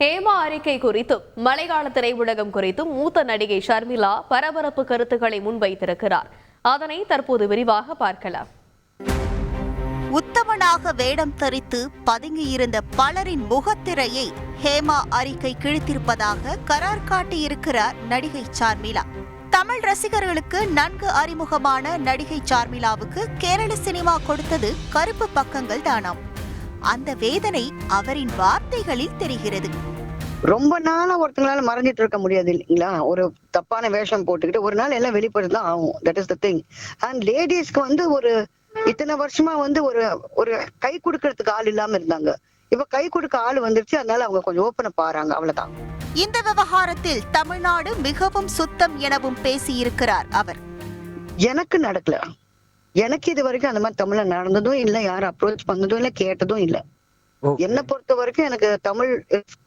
ஹேமா அறிக்கை குறித்தும் மலையாள திரையுலகம் குறித்தும் மூத்த நடிகை ஷர்மிளா பரபரப்பு கருத்துக்களை முன்வைத்திருக்கிறார். அதனை தற்போது விரிவாக பார்க்கலாம். உத்தமனாக வேடம் தரித்து பதுங்கியிருந்த பலரின் முகத்திரையை ஹேமா அறிக்கை கிழித்திருப்பதாக கரார் காட்டியிருக்கிறார் நடிகை சார்மிளா தமிழ் ரசிகர்களுக்கு நன்கு அறிமுகமான நடிகை சார்மிளாவுக்கு கேரள சினிமா கொடுத்தது கருப்பு பக்கங்கள் தானாம். அந்த வேதனை அவரின் வார்த்தைகளில் தெரிகிறது. ரொம்ப நாளா ஒருத்தங்களால மறைஞ்சிட்டு இருக்க முடியாது இல்லைங்களா? ஒரு தப்பான வேஷம் போட்டுக்கிட்டு ஒரு நாள் எல்லாம் வெளிப்படுதான் ஆகும். That is the thing and லேடிஸ்க்கு வந்து ஒரு இத்தனை வருஷமா வந்து ஒரு ஒரு கை கொடுக்கறதுக்கு ஆள் இல்லாம இருந்தாங்க. இப்ப கை கொடுக்க ஆள் வந்துருச்சு. அதனால அவங்க கொஞ்சம் ஓப்பன பாருங்க அவ்வளவுதான். இந்த விவகாரத்தில் தமிழ்நாடு மிகவும் சுத்தம் எனவும் பேசியிருக்கிறார் அவர். எனக்கு நடக்கல. எனக்கு இது வரைக்கும் அந்த மாதிரி தமிழ்ல நடந்ததும் இல்ல யாரும் அப்ரோச் பண்ணதும் இல்ல கேட்டதும் இல்ல. என்னை பொறுத்த வரைக்கும் எனக்கு தமிழ்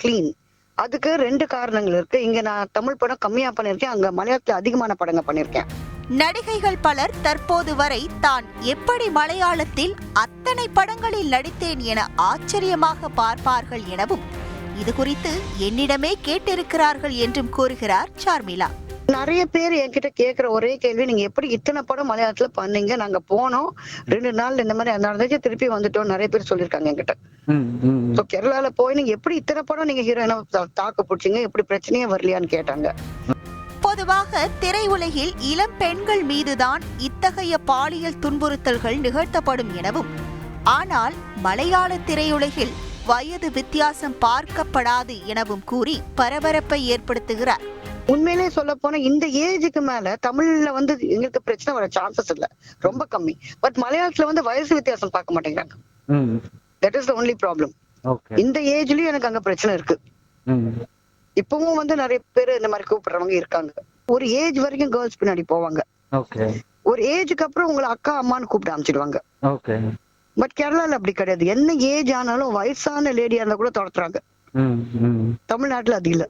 கிளீன் அதுக்கு ரெண்டு காரணங்கள் இருக்கு. இங்க நான் தமிழ் படம் கம்மியா பண்ணிருக்கேன் அங்க மலையாளத்துல அதிகமான படங்கள் பண்ணிருக்கேன் நடிகைகள் பலர் தற்போது வரை தான் எப்படி மலையாளத்தில் அத்தனை படங்களில் நடித்தேன் என ஆச்சரியமாக பார்ப்பார்கள் எனவும் இது குறித்து என்னிடமே கேட்டிருக்கிறார்கள் என்றும் கூறுகிறார் சார்மிளா நிறைய பேர் என்கிட்ட கேக்குற ஒரே கேள்வி நீங்க எப்படி இத்தனை படம் மலையாளத்துல பண்ணீங்க? நாங்க போனோம். ரெண்டு நாள் இந்த மாதிரி நடந்துச்சு திருப்பி வந்துட்டோம். நிறைய பேர் சொல்லியிருக்காங்க என்கிட்ட. சோ கேரளால போய் நீங்க எப்படி இத்தனை படம் நீங்க ஹீரோயினா தாக்கு பிடிச்சீங்க? எப்படி பிரச்சனையே வரலையான்னு கேட்டாங்க. பொதுவாக திரையுலகில் இளம் பெண்கள் மீதுதான் இத்தகைய பாலியல் துன்புறுத்தல்கள் நிகழ்த்தப்படும் எனவும் ஆனால் மலையாள திரையுலகில் வயது வித்தியாசம் பார்க்கப்படாது எனவும் கூறி பரபரப்பை ஏற்படுத்துகிறார். உண்மையிலே சொல்ல போனா இந்த ஏஜுக்கு மேல தமிழ்ல வந்து எங்களுக்கு பிரச்சனை வர சான்சஸ் இல்ல. ரொம்ப கம்மி. பட் மலையாளத்துல வந்து வயசு வித்தியாசம் பார்க்க மாட்டேங்கிறாங்க. That is the only problem இந்த ஏஜ்லயும் எனக்கு அங்க பிரச்சனை இருக்கு. இப்பவும் வந்து நிறைய பேர் இந்த மாதிரி கூப்பிடுறவங்க இருக்காங்க. ஒரு ஏஜ் வரைக்கும் கேர்ள்ஸ் பின்னாடி போவாங்க. ஒரு ஏஜுக்கு அப்புறம் உங்களை அக்கா அம்மான்னு கூப்பிட அமைச்சிடுவாங்க பட் கேரளால அப்படி கிடையாது. என்ன ஏஜ் ஆனாலும் வயசான லேடியா இருந்தா கூட துரத்துறாங்க. தமிழ்நாட்டுல அது இல்ல.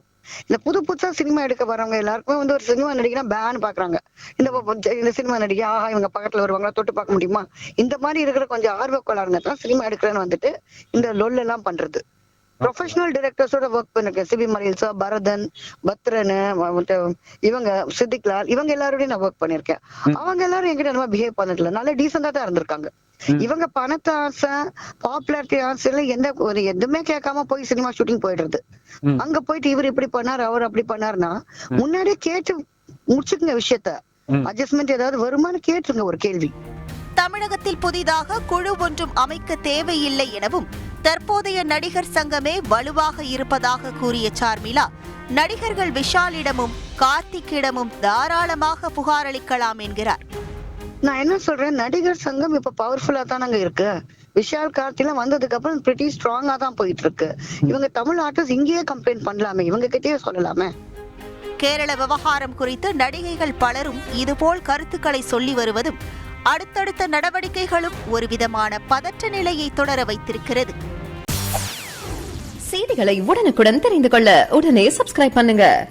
இந்த புது புதுசா சினிமா எடுக்க வரவங்க எல்லாருக்குமே வந்து ஒரு சினிமா நடிகனா பேன் பாக்குறாங்க. இந்த இந்த சினிமா நடிகை ஆஹா இவங்க பக்கத்துல வருவாங்களா தொட்டு பார்க்க முடியுமா? இந்த மாதிரி இருக்கிற கொஞ்சம் ஆர்வக்கோளாருங்க தான் சினிமா எடுக்கிறேன்னு வந்துட்டு இந்த லொல் எல்லாம் பண்றது ப்ரொஃபஷனல் டிரெக்டர்ஸோட ஒர்க் பண்ணிருக்கேன் சிபி மரியல்சா பரதன் பத்ரன் இவங்க சித்திக்லால் இவங்க எல்லாரோடயும் நான் ஒர்க் பண்ணிருக்கேன் அவங்க எல்லாரும் என்கிட்ட மாதிரி பிஹேவ் பண்ணதில்ல நல்ல டீசெண்டா தான் இருந்திருக்காங்க. இவங்க பணத்தை ஆசை பாப்புலாரிட்டி ஆசை எல்லாம் எந்த ஒரு எதுவுமே கேட்காம போய் சினிமா ஷூட்டிங் போயிடுறது. அங்க போயிட்டு இவர் இப்படி பண்ணாரு அவர் அப்படி பண்ணாருன்னா முன்னாடியே கேட்டு முடிச்சுக்குங்க விஷயத்த. அட்ஜஸ்ட்மெண்ட் ஏதாவது வருமானு கேட்டுருங்க ஒரு கேள்வி. தமிழகத்தில் புதிதாக குழு ஒன்றும் அமைக்க தேவையில்லை எனவும் தற்போதைய நடிகர் சங்கமே வலுவாக இருப்பதாக கூறிய சார்மிளா நடிகர்கள் விஷாலிடமும் கார்த்திக்கிடமும் தாராளமாக புகாரளிக்கலாம் என்கிறார். நான் என்ன சொல்றேன்? நடிகர் சங்கம் இப்ப பவர்ஃபுல்லா தானங்க இருக்கு. விஷால் கார்த்திலாம் வந்ததுக்கு அப்புறம் பிரிட்டி ஸ்ட்ராங்கா தான் போயிட்டு இருக்கு. இவங்க தமிழ் ஆர்டிஸ்ட் இங்கேயே கம்ப்ளைண்ட் பண்ணலாமே. இவங்க கிட்டயே சொல்லலாமே. கேரள விவகாரம் குறித்து நடிகைகள் பலரும் இதுபோல் கருத்துக்களை சொல்லி வருவதும் அடுத்தடுத்த நடவடிக்கைகளும் ஒருவிதமான பதற்ற நிலையை தொடர வைத்திருக்கிறது. செய்திகளை உடனுக்குடன் தெரிந்து கொள்ள உடனே சப்ஸ்கிரைப் பண்ணுங்க.